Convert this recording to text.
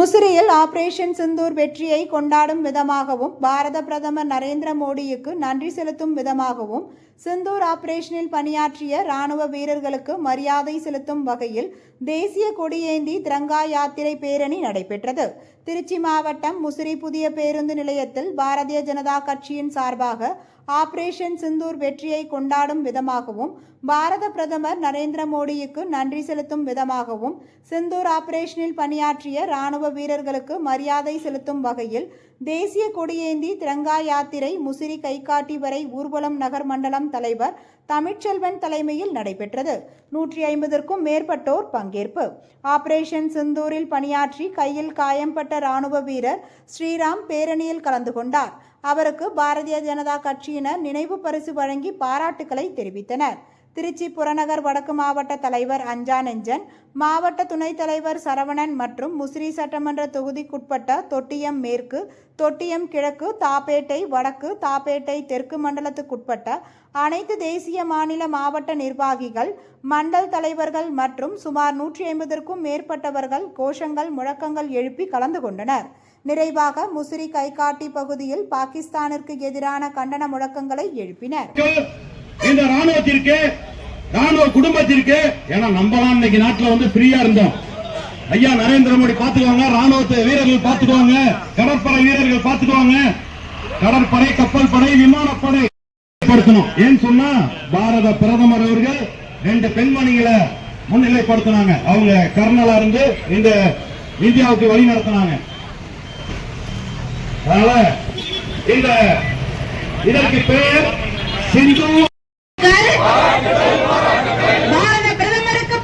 முசிறியில் operation Sindoor வெற்றியை கொண்டாடும் விதமாகவும் பாரத பிரதமர் நரேந்திர மோடிக்கு நன்றி செலுத்தும் விதமாகவும் சிந்தூர் ஆபரேஷனில் பணியாற்றிய ராணுவ வீரர்களுக்கு மரியாதை செலுத்தும் வகையில் தேசிய கொடியேந்தி திரங்கா யாத்திரை பேரணி நடைபெற்றது. திருச்சி மாவட்டம் முசிறி புதிய பேருந்து நிலையத்தில் பாரதிய ஜனதா கட்சியின் சார்பாக ஆபரேஷன் சிந்தூர் வெற்றியை கொண்டாடும் விதமாகவும் பாரத பிரதமர் நரேந்திர மோடிக்கு நன்றி செலுத்தும் விதமாகவும் சிந்தூர் ஆபரேஷனில் பணியாற்றிய ராணுவ வீரர்களுக்கு மரியாதை செலுத்தும் வகையில் தேசிய கொடியேந்தி திரங்கா யாத்திரை முசிறி கைகாட்டி வரை ஊர்வலம் நகர் மண்டலம் தலைவர் தமிழ்ச்செல்வன் தலைமையில் நடைபெற்றது. நூற்றி ஐம்பதற்கும் மேற்பட்டோர் பங்கேற்பு. ஆபரேஷன் சிந்தூரில் பணியாற்றி கையில் காயம்பட்ட ராணுவ வீரர் ஸ்ரீராம் பேரணியில் கலந்து கொண்டார். அவருக்கு பாரதிய ஜனதா கட்சியினர் நினைவு பரிசு வழங்கி பாராட்டுக்களை தெரிவித்தனர். திருச்சி புறநகர் வடக்கு மாவட்ட தலைவர் அஞ்சா நெஞ்சன் மாவட்ட துணைத் தலைவர் சரவணன் மற்றும் முசிறி சட்டமன்ற தொகுதிக்குட்பட்ட தொட்டியம் மேற்கு தொட்டியம் கிழக்கு தாப்பேட்டை வடக்கு தாப்பேட்டை தெற்கு மண்டலத்துக்குட்பட்ட அனைத்து தேசிய மாநில மாவட்ட நிர்வாகிகள் மண்டல் தலைவர்கள் மற்றும் சுமார் நூற்றி ஐம்பதற்கும் மேற்பட்டவர்கள் கோஷங்கள் முழக்கங்கள் எழுப்பி கலந்து கொண்டனர். நிறைவாக முசிறி கைகாட்டி பகுதியில் பாகிஸ்தானிற்கு எதிரான கண்டன முழக்கங்களை எழுப்பினர். இந்த ராணுவத்திற்கு ராணுவ குடும்பத்திற்கு ஏன்னா நம்மலாம் இன்னைக்கு நாட்டுல வந்து ஃப்ரீயா இருந்தோம். ஐயா நரேந்திர மோடி பாத்துக்கோங்க ராணுவத்தை வீரர்கள் பாத்துக்கோங்க கடற்படை வீரர்கள் பாத்துக்கோங்க கடற்படை கப்பல் படை விமானப்படை படுத்தணும் ஏன்னு சொன்னா பாரத பிரதமர் அவர்கள் ரெண்டு பெண்மணிகளை முன்னிலைப்படுத்தினாங்க. அவங்க கர்னலா இருந்து இந்த இந்தியாவுக்கு வழி நடத்தினாங்க. அதனால இந்த இதற்கு பேர் சிந்து பாரத பிரதமருக்கு